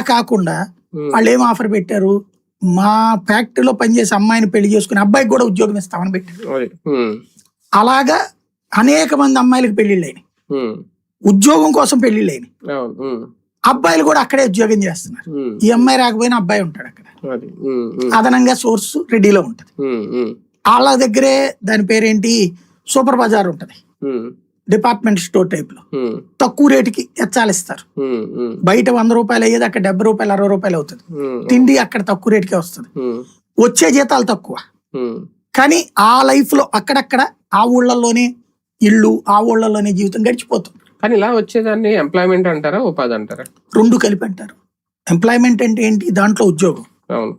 కాకుండా వాళ్ళు ఏం ఆఫర్ పెట్టారు? మా ఫ్యాక్టరీలో పనిచేసే అమ్మాయిని పెళ్ళి చేసుకుని అబ్బాయికి కూడా ఉద్యోగం ఇస్తామని పెట్టారు. అలాగా అనేక మంది అమ్మాయిలకు పెళ్ళిళ్ళు అయినాయి. ఉద్యోగం కోసం పెళ్ళిళ్ళు అయినాయి. అబ్బాయిలు కూడా అక్కడే ఉద్యోగం చేస్తున్నారు. ఈ అమ్మాయి రాకపోయినా అబ్బాయి ఉంటాడు అక్కడ. అదనంగా సోర్స్ రెడీలో ఉంటుంది. వాళ్ళ దగ్గరే దాని పేరేంటి? సూపర్ బజార్ ఉంటుంది. డిపార్ట్మెంట్ స్టోర్ టైప్లో తక్కువ రేటుకి ఎచ్చాలిస్తారు ఉమ్, బయట వంద రూపాయలు అయ్యేది అక్కడ డెబ్బై రూపాయలు అరవై రూపాయలు అవుతుంది. తిండి అక్కడ తక్కువ రేటుకే వస్తుంది. వచ్చే జీతాలు తక్కువ. కానీ ఆ లైఫ్లో అక్కడక్కడ ఆ ఊళ్ళల్లోనే ఇల్లు ఆ ఊళ్ళల్లోనే జీవితం గడిచిపోతుంది. కానీ ఇలా వచ్చేదాన్ని ఎంప్లాయ్మెంట్ అంటారా ఉపాధి అంటారా? రెండు కలిపి అంటారు. ఎంప్లాయ్మెంట్ అంటే ఏంటి? దాంట్లో ఉద్యోగం. అవును.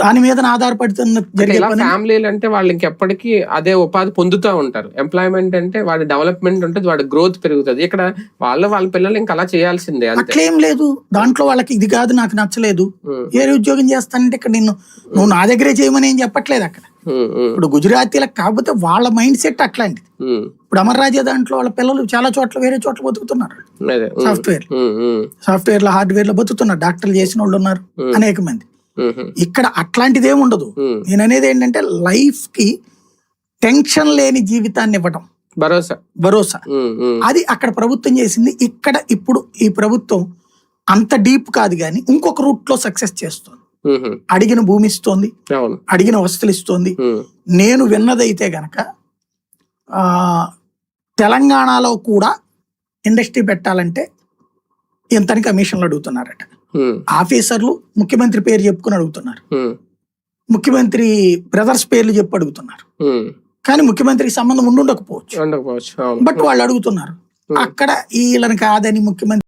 దాని మీద ఆధారపడుతున్న జరిగే ఫ్యామిలీలు అంటే వాళ్ళు ఇంకెప్పటికీ అదే ఉపాధి పొందుతూ ఉంటారు. ఎంప్లాయ్మెంట్ అంటే వాడి డెవలప్మెంట్ ఉంటుంది వాడి గ్రోత్ పెరుగుతుంది. ఇక్కడ వాళ్ళ వాళ్ళ పిల్లలు ఇంకా అలా చేయాల్సిందే అట్లేం లేదు. దాంట్లో వాళ్ళకి ఇది కాదు నాకు నచ్చలేదు. వేరే ఉద్యోగం చేస్తానంటే ఇక్కడ నిన్ను నువ్వు నా దగ్గరే చేయమని ఏం చెప్పట్లేదు అక్కడ. ఇప్పుడు గుజరాతీలకు కాకపోతే వాళ్ళ మైండ్ సెట్ అట్లాంటిది. ఇప్పుడు అమర్ రాజా దాంట్లో వాళ్ళ పిల్లలు చాలా చోట్ల వేరే చోట్ల బతుకుతున్నారు. సాఫ్ట్వేర్ సాఫ్ట్వేర్లో హార్డ్వేర్లో బతుకుతున్నారు. డాక్టర్లు చేసిన వాళ్ళు ఉన్నారు. అనేక మంది. ఇక్కడ అట్లాంటిది ఉండదు. నేను అనేది ఏంటంటే లైఫ్కి టెన్షన్ లేని జీవితాన్ని ఇవ్వడం భరోసా. భరోసా. అది అక్కడ ప్రభుత్వం చేసింది. ఇక్కడ ఇప్పుడు ఈ ప్రభుత్వం అంత డీప్ కాదు కానీ ఇంకొక రూట్లో సక్సెస్ చేస్తుంది. అడిగిన భూమి ఇస్తోంది. అడిగిన వస్తువులు ఇస్తోంది. నేను విన్నదైతే గనక ఆ, తెలంగాణలో కూడా ఇండస్ట్రీ పెట్టాలంటే ఇంతని కమిషన్లు అడుగుతున్నారట. ఆఫీసర్లు ముఖ్యమంత్రి పేరు చెప్పుకుని అడుగుతున్నారు. ముఖ్యమంత్రి బ్రదర్స్ పేర్లు చెప్పి అడుగుతున్నారు. కానీ ముఖ్యమంత్రికి సంబంధం ఉండి ఉండకపోవచ్చు. ఉండకపోవచ్చు అవును. బట్ వాళ్ళు అడుగుతున్నారు. అక్కడ వీళ్ళని కాదని ముఖ్యమంత్రి